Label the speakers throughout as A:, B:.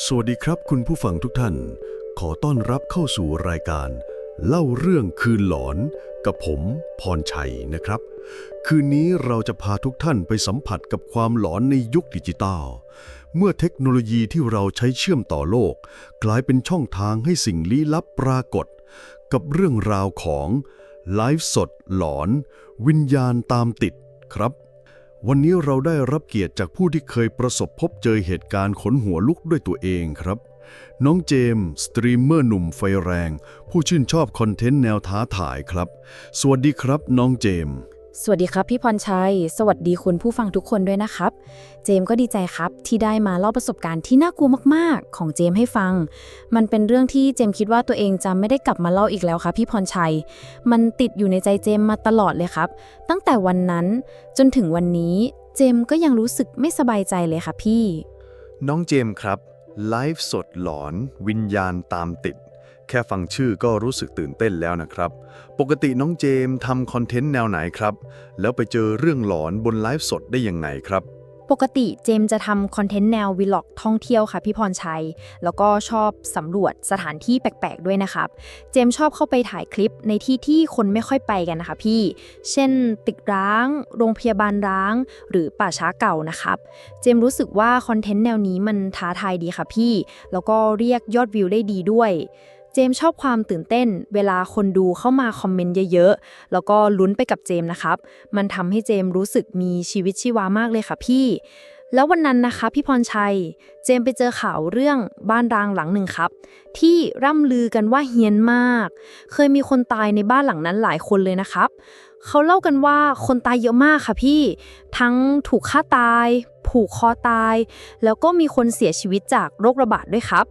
A: สวัสดีครับคุณผู้ฟังทุกท่าน ขอต้อนรับเข้าสู่รายการ เล่าเรื่องคืนหลอน กับผมพรชัยนะครับ คืนนี้เราจะพาทุกท่านไปสัมผัสกับความหลอนในยุคดิจิตอลเมื่อเทคโนโลยีที่เราใช้เชื่อมต่อโลก กลายเป็นช่องทางให้สิ่งลี้ลับปรากฏ กับเรื่องราวของไลฟ์สดหลอน วิญญาณตามติดครับ วันนี้เราได้รับเกียรติจากผู้ที่เคยประสบพบเจอเหตุการณ์ขนหัวลุกด้วยตัวเองครับ น้องเจมส์สตรีมเมอร์หนุ่มไฟแรง ผู้ชื่นชอบคอนเทนต์แนวท้าทายครับ สวัสดีครับน้องเจมส์
B: สวัสดีครับพี่พรชัย สวัสดีคุณผู้ฟังทุกคนด้วยนะครับ เจมก็ดีใจครับที่ได้มาเล่าประสบการณ์ที่น่ากลัวมากๆ ของเจมให้ฟัง มันเป็นเรื่องที่เจมคิดว่าตัวเองจะไม่ได้กลับมาเล่าอีกแล้วครับพี่พรชัย มันติดอยู่ในใจเจมมาตลอดเลยครับ ตั้งแต่วันนั้นจนถึงวันนี้เจมก็ยังรู้สึกไม่สบายใจเลยค่ะพี่
C: น้องเจมครับไลฟ์สดหลอนวิญญาณตามติด ค่ฟังชื่อก็รู้สึกตื่นเต้นแล้วนะครับ ปกติน้องเจมทำคอนเทนต์แนวไหนครับ แล้วไปเจอเรื่องหลอนบนไลฟ์สดได้ยังไงครับ
B: ปกติเจมจะทำคอนเทนต์แนววิล็อกท่องเที่ยวค่ะพี่พรชัย แล้วก็ชอบสำรวจสถานที่แปลกๆด้วยนะครับ เจมชอบเข้าไปถ่ายคลิปในที่ที่คนไม่ค่อยไปกันนะคะพี่ เช่น ตึกร้าง โรงพยาบาลร้าง หรือป่าช้าเก่านะครับ เจมรู้สึกว่าคอนเทนต์แนวนี้มันท้าทายดีค่ะพี่ แล้วก็เรียกยอดวิวได้ดีด้วย เจมชอบความตื่นเต้น เวลาคนดูเข้ามาคอมเมนต์เยอะๆ แล้วก็ลุ้นไปกับเจมนะครับ มันทำให้เจมรู้สึกมีชีวิตชีวามากเลยค่ะพี่ แล้ววันนั้นนะคะพี่พรชัย เจมไปเจอข่าวเรื่องบ้านร้างหลังหนึ่งครับ ที่ร่ำลือกันว่าเฮี้ยนมาก เคยมีคนตายในบ้านหลังนั้นหลายคนเลยนะครับ เขาเล่ากันว่าคนตายเยอะมากค่ะพี่ ทั้งถูกฆ่าตาย ผูกคอตาย แล้วก็มีคนเสียชีวิตจากโรคระบาดด้วยครับ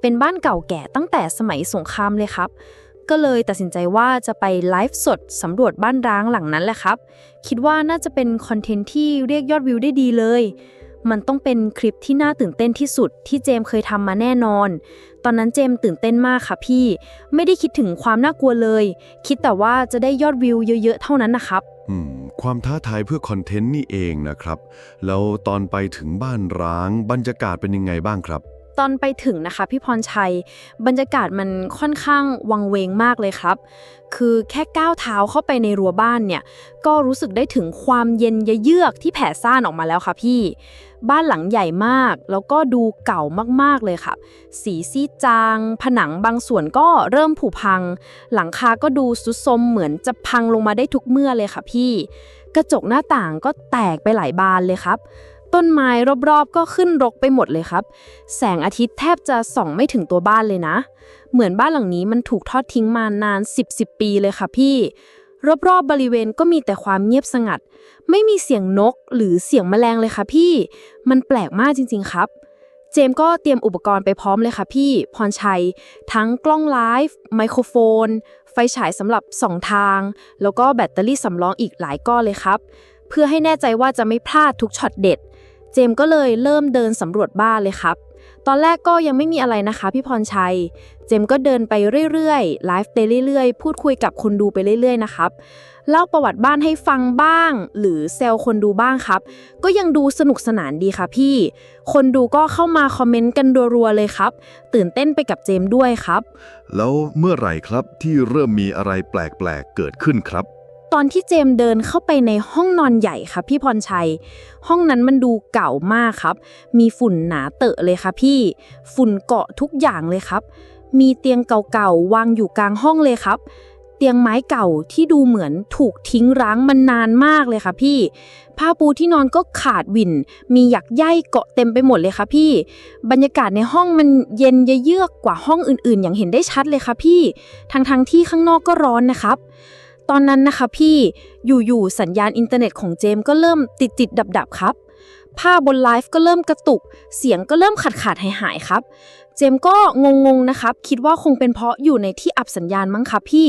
B: เป็นบ้านเก่าแก่ตั้งแต่สมัยสงครามเลยครับก็เลยตัดสินใจว่าจะไปไลฟ์สดสำรวจบ้านร้างหลังนั้นแหละครับ คิดว่าน่าจะเป็นคอนเทนต์ที่เรียกยอดวิวได้ดีเลย มันต้องเป็นคลิปที่น่าตื่นเต้นที่สุดที่เจมเคยทำมาแน่นอน ตอนนั้นเจมตื่นเต้นมากค่ะพี่ ไม่ได้คิดถึงความน่ากลัวเลย คิดแต่ว่าจะได้ยอดวิวเยอะๆ เท่านั้นนะครับ
A: อืม ความท้าทายเพื่อคอนเทนต์นี่เองนะครับ แล้วตอนไปถึงบ้านร้างบรรยากาศเป็นยังไงบ้างครับ
B: ตอนไปถึงนะคะพี่พรชัย บรรยากาศมันค่อนข้างวังเวงมากเลยครับ คือแค่ก้าวเท้าเข้าไปในรั้วบ้านเนี่ย ก็รู้สึกได้ถึงความเย็นเยือกที่แผ่ซ่านออกมาแล้วค่ะพี่ บ้านหลังใหญ่มาก แล้วก็ดูเก่ามากๆเลยค่ะ สีซีจาง ผนังบางส่วนก็เริ่มผุพัง หลังคาก็ดูสุดโทรมเหมือนจะพังลงมาได้ทุกเมื่อเลยค่ะพี่ กระจกหน้าต่างก็แตกไปหลายบานเลยครับ ต้นไม้รอบๆ ก็ขึ้นรกไปหมดเลยครับ แสงอาทิตย์แทบจะส่องไม่ถึงตัวบ้านเลยนะ เหมือนบ้านหลังนี้มันถูกทอดทิ้งมานาน 10 10 ปีเลยค่ะพี่ รอบๆบริเวณก็มีแต่ความเงียบสงัด ไม่มีเสียงนกหรือเสียงแมลงเลยค่ะพี่ มันแปลกมากจริง ๆ ครับเจมก็เตรียมอุปกรณ์ไปพร้อมเลยค่ะพี่พรชัย ทั้งกล้องไลฟ์ไมโครโฟน ไฟฉายสำหรับส่องทาง แล้วก็แบตเตอรี่สำรองอีกหลายก้อนเลยครับ เพื่อให้แน่ใจว่าจะไม่พลาดทุกช็อตเด็ด เจมก็เลยเริ่มเดินสำรวจบ้านเลยครับ ตอนแรกก็ยังไม่มีอะไรนะคะพี่พรชัย เจมก็เดินไปเรื่อยๆไลฟ์ไปเรื่อยๆ พูดคุยกับคนดูไปเรื่อยๆนะครับ เล่าประวัติบ้านให้ฟังบ้าง หรือแซวคนดูบ้างครับ ก็ยังดูสนุกสนานดีค่ะพี่ คนดูก็เข้ามาคอมเมนต์กันรัวๆเลยครับ ตื่นเต้นไปกับเจมด้วยครับ
A: แล้วเมื่อไหร่ครับที่เริ่มมีอะไรแปลกๆเกิดขึ้นครับ
B: ตอนที่เจมเดินเข้าไปในห้องนอนใหญ่ค่ะพี่พรชัย ห้องนั้นมันดูเก่ามากครับ มีฝุ่นหนาเตอะเลยค่ะพี่ ฝุ่นเกาะทุกอย่างเลยครับ มีเตียงเก่าๆวางอยู่กลางห้องเลยครับ เตียงไม้เก่าที่ดูเหมือนถูกทิ้งร้างมันนานมากเลยค่ะพี่ ผ้าปูที่นอนก็ขาดวิน มีหยักใยเกาะเต็มไปหมดเลยค่ะพี่ บรรยากาศในห้องมันเย็นเยือกกว่าห้องอื่นๆ อย่างเห็นได้ชัดเลยค่ะพี่ ทั้งๆที่ข้างนอกก็ร้อนนะครับ ตอนนั้นนะคะพี่อยู่ๆสัญญาณอินเทอร์เน็ตของเจมก็เริ่มติดติดดับดับครับ ภาพบนไลฟ์ก็เริ่มกระตุก เสียงก็เริ่มขาดขาดหายหายครับ เจมก็งงๆนะครับ คิดว่าคงเป็นเพราะอยู่ในที่อับสัญญาณมั้งครับพี่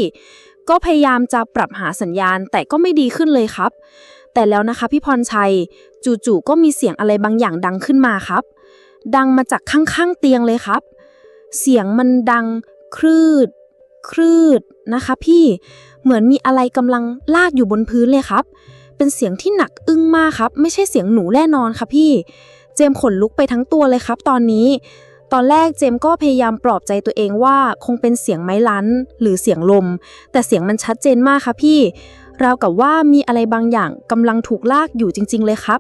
B: ก็พยายามจะปรับหาสัญญาณแต่ก็ไม่ดีขึ้นเลยครับ แต่แล้วนะคะพี่พรชัย จู่ๆก็มีเสียงอะไรบางอย่างดังขึ้นมาครับ ดังมาจากข้างๆเตียงเลยครับ เสียงมันดังครืดครืดนะคะพี่ เหมือนมีอะไรกำลังลากอยู่บนพื้นเลยครับ เป็นเสียงที่หนักอึ้งมากครับ ไม่ใช่เสียงหนูแน่นอนค่ะพี่ เจมขนลุกไปทั้งตัวเลยครับ ตอนนี้ ตอนแรกเจมก็พยายามปลอบใจตัวเองว่าคงเป็นเสียงไม้ลั้น หรือเสียงลม แต่เสียงมันชัดเจนมากค่ะพี่ ราวกับว่ามีอะไรบางอย่างกำลังถูกลากอยู่จริง ๆ เลยครับ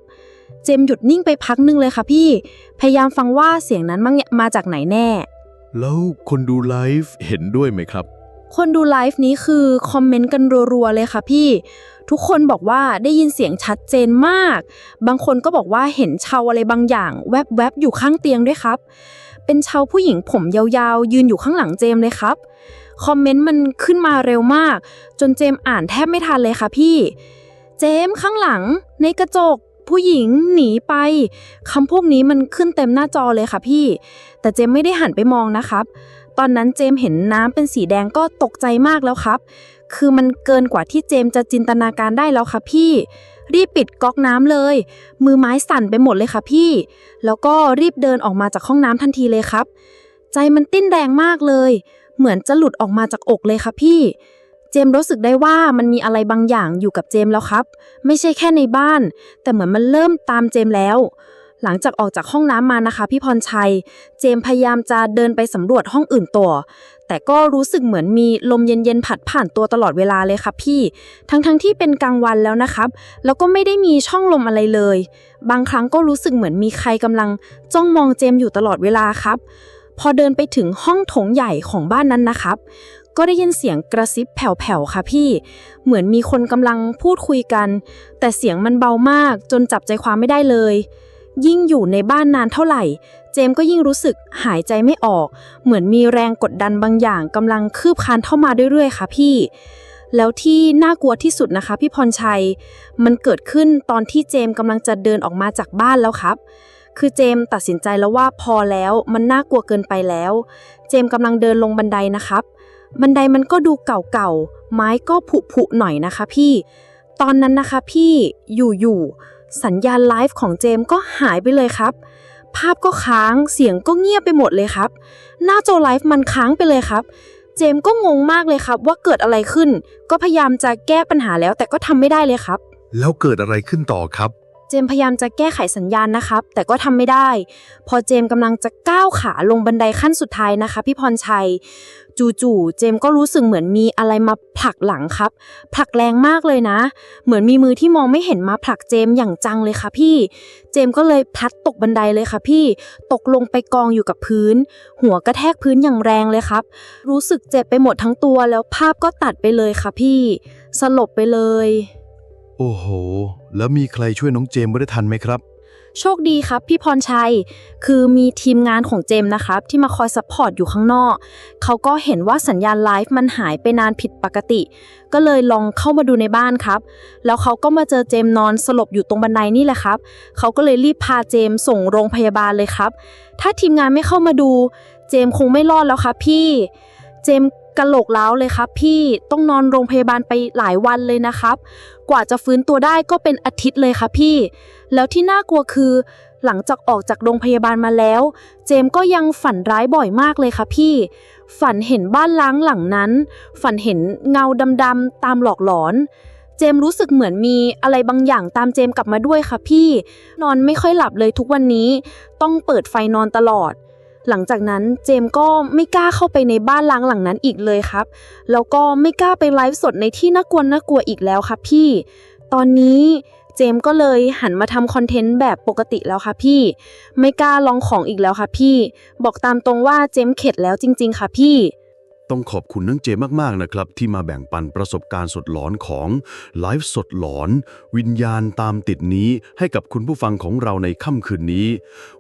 B: เจมหยุดนิ่งไปพักนึงเลยค่ะพี่ พยายามฟังว่าเสียงนั้นมั่งมาจากไหนแน่
A: แล้วคนดูไลฟ์เห็นด้วยไหมครับ
B: คนดูไลฟ์นี้คือคอมเมนต์กันรัวๆเลยค่ะพี่ ทุกคนบอกว่าได้ยินเสียงชัดเจนมาก บางคนก็บอกว่าเห็นเชาอะไรบางอย่าง แวบๆอยู่ข้างเตียงด้วยครับ เป็นเชาผู้หญิงผมยาวๆ ยืนอยู่ข้างหลังเจมเลยครับ คอมเมนต์มันขึ้นมาเร็วมาก จนเจมอ่านแทบไม่ทันเลยค่ะพี่ เจมข้างหลัง ในกระจกผู้หญิงหนีไปคำพวกนี้มันขึ้นเต็มหน้าจอเลยค่ะพี่ แต่เจมไม่ได้หันไปมองนะครับ ตอนนั้นเจมเห็นน้ำเป็นสีแดงก็ตกใจมากแล้วครับ คือมันเกินกว่าที่เจมจะจินตนาการได้แล้วค่ะพี่ รีบปิดก๊อกน้ำเลย มือไม้สั่นไปหมดเลยค่ะพี่ แล้วก็รีบเดินออกมาจากห้องน้ำทันทีเลยครับ ใจมันติ้นแรงมากเลย เหมือนจะหลุดออกมาจากอกเลยค่ะพี่เจมรู้สึกได้ว่ามันมีอะไรบางอย่างอยู่กับเจมแล้วครับ ไม่ใช่แค่ในบ้าน แต่เหมือนมันเริ่มตามเจมแล้ว หลังจากออกจากห้องน้ำมานะคะ พี่พรชัย เจมพยายามจะเดินไปสำรวจห้องอื่นต่อ แต่ก็รู้สึกเหมือนมีลมเย็นๆผัดผ่านตัวตลอดเวลาเลยครับพี่ ทั้งๆที่เป็นกลางวันแล้วนะครับ แล้วก็ไม่ได้มีช่องลมอะไรเลย บางครั้งก็รู้สึกเหมือนมีใครกำลังจ้องมองเจมอยู่ตลอดเวลาครับ พอเดินไปถึงห้องโถงใหญ่ของบ้านนั้นนะครับก็ได้ยินเสียงกระซิบแผ่วๆ ค่ะพี่ เหมือนมีคนกำลังพูดคุยกัน แต่เสียงมันเบามากจนจับใจความไม่ได้เลย ยิ่งอยู่ในบ้านนานเท่าไหร่ เจมก็ยิ่งรู้สึกหายใจไม่ออก เหมือนมีแรงกดดันบางอย่างกำลังคืบคานเข้ามาเรื่อยๆ ค่ะพี่ แล้วที่น่ากลัวที่สุดนะคะ พี่พรชัย มันเกิดขึ้นตอนที่เจมกำลังจะเดินออกมาจากบ้านแล้วครับ คือเจมตัดสินใจแล้วว่าพอแล้วมันน่ากลัวเกินไปแล้ว เจมกำลังเดินลงบันไดนะครับ บันไดมันก็ดูเก่าๆไม้ก็ผุๆหน่อยนะคะ พี่ ตอนนั้นนะคะพี่อยู่ๆ สัญญาณไลฟ์ของเจมก็หายไปเลยครับ ภาพก็ค้างเสียงก็เงียบไปหมดเลยครับ หน้าจอไลฟ์มันค้างไปเลยครับ เจมก็งงมากเลยครับ ว่าเกิดอะไรขึ้น ก็พยายามจะแก้ปัญหาแล้วแต่ก็ทำไม่ได้เลยครับ
A: แล้วเกิดอะไรขึ้นต่อครับ
B: เจมพยายามจะแก้ไขสัญญาณนะครับ แต่ก็ทำไม่ได้ พอเจมส์กำลังจะก้าวขาลงบันไดขั้นสุดท้ายนะคะ พี่พรชัย จู่ๆเจมก็รู้สึกเหมือนมีอะไรมาผลักหลังครับ ผลักแรงมากเลยนะ เหมือนมีมือที่มองไม่เห็นมาผลักเจมอย่างจังเลยค่ะพี่ เจมก็เลยพลัดตกบันไดเลยค่ะพี่ ตกลงไปกองอยู่กับพื้น หัวกระแทกพื้นอย่างแรงเลยครับ รู้สึกเจ็บไปหมดทั้งตัวแล้วภาพก็ตัดไปเลยค่ะพี่ สลบไปเลย
A: โอ้โห แล้วมีใครช่วยน้องเจมส์ไว้ได้ทันไหมครับ
B: โชคดีครับพี่พรชัย คือมีทีมงานของเจมส์นะครับ ที่มาคอยซัพพอร์ตอยู่ข้างนอก เขาก็เห็นว่าสัญญาณไลฟ์มันหายไปนานผิดปกติ ก็เลยลองเข้ามาดูในบ้านครับ แล้วเขาก็มาเจอเจมส์นอนสลบอยู่ตรงบันไดนี่แหละครับ เขาก็เลยรีบพาเจมส์ส่งโรงพยาบาลเลยครับ ถ้าทีมงานไม่เข้ามาดู เจมส์คงไม่รอดแล้วครับพี่ เจมส์ กะโหลกล้าวเลยครับ พี่ต้องนอนโรงพยาบาลไปหลายวันเลยนะครับ กว่าจะฟื้นตัวได้ก็เป็นอาทิตย์เลยครับพี่ แล้วที่น่ากลัวคือ หลังจากออกจากโรงพยาบาลมาแล้ว เจมก็ยังฝันร้ายบ่อยมากเลยค่ะพี่ ฝันเห็นบ้านล้างหลังนั้น ฝันเห็นเงาดำๆตามหลอกหลอน เจมรู้สึกเหมือนมีอะไรบางอย่างตามเจมกลับมาด้วยค่ะพี่ นอนไม่ค่อยหลับเลยทุกวันนี้ ต้องเปิดไฟนอนตลอด หลังจากนั้นเจมก็ไม่กล้าเข้าไปในบ้านล้างหลังนั้นอีกเลยครับ แล้วก็ไม่กล้าไปไลฟ์สดในที่น่ากลัวน่ากลัวอีกแล้วครับพี่ ตอนนี้เจมก็เลยหันมาทำคอนเทนต์แบบปกติแล้วค่ะพี่ ไม่กล้าลองของอีกแล้วค่ะพี่ บอกตามตรงว่าเจมเข็ดแล้วจริง ๆ ค่ะพี่
A: ต้องขอบคุณน้องเจมส์มาก ๆ นะครับ ที่มาแบ่งปันประสบการณ์สดหลอนของไลฟ์สดหลอน วิญญาณตามติดนี้ ให้กับคุณผู้ฟังของเราในค่ำคืนนี้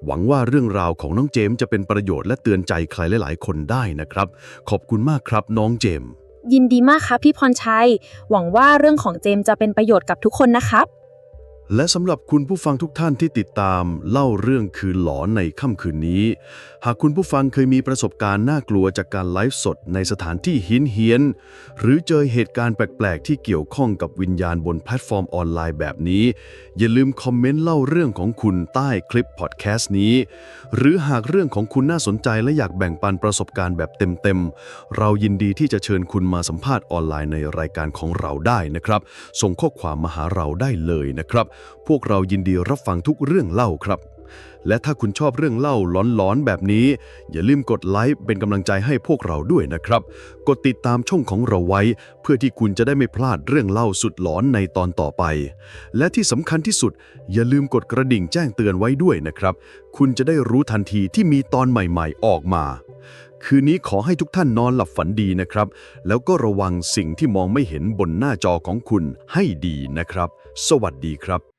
A: หวังว่าเรื่องราวของน้องเจมจะเป็นประโยชน์และเตือนใจใครหลาย ๆ คนได้นะครับ ขอบคุณมากครับน้องเจม
B: ยินดีมากครับพี่พรชัย หวังว่าเรื่องของเจมจะเป็นประโยชน์กับทุกคนนะครับ
A: และสำหรับคุณผู้ฟังทุกท่านที่ติดตามเล่าเรื่องคืนหลอนในค่ำคืนนี้ หากคุณผู้ฟังเคยมีประสบการณ์น่ากลัวจากการไลฟ์สดในสถานที่หินเฮียน หรือเจอเหตุการณ์แปลกๆ ที่เกี่ยวข้องกับวิญญาณบนแพลตฟอร์มออนไลน์แบบนี้ อย่าลืมคอมเมนต์เล่าเรื่องของคุณใต้คลิปพอดแคสต์นี้ หรือหากเรื่องของคุณน่าสนใจและอยากแบ่งปันประสบการณ์แบบเต็มๆเรายินดีที่จะเชิญคุณมาสัมภาษณ์ออนไลน์ในรายการของเราได้นะครับ ส่งข้อความมาหาเราได้เลยนะครับพวกเรายินดีรับฟังทุกเรื่องเล่าครับ และถ้าคุณชอบเรื่องเล่าหลอนๆแบบนี้ อย่าลืมกดไลค์เป็นกำลังใจให้พวกเราด้วยนะครับ กดติดตามช่องของเราไว้ เพื่อที่คุณจะได้ไม่พลาดเรื่องเล่าสุดหลอนในตอนต่อไป และที่สำคัญที่สุด อย่าลืมกดกระดิ่งแจ้งเตือนไว้ด้วยนะครับ คุณจะได้รู้ทันทีที่มีตอนใหม่ ๆ ออกมา คืนนี้ขอให้ทุกท่านนอนหลับฝันดีนะครับ แล้วก็ระวังสิ่งที่มองไม่เห็นบนหน้าจอของคุณให้ดีนะครับ สวัสดีครับ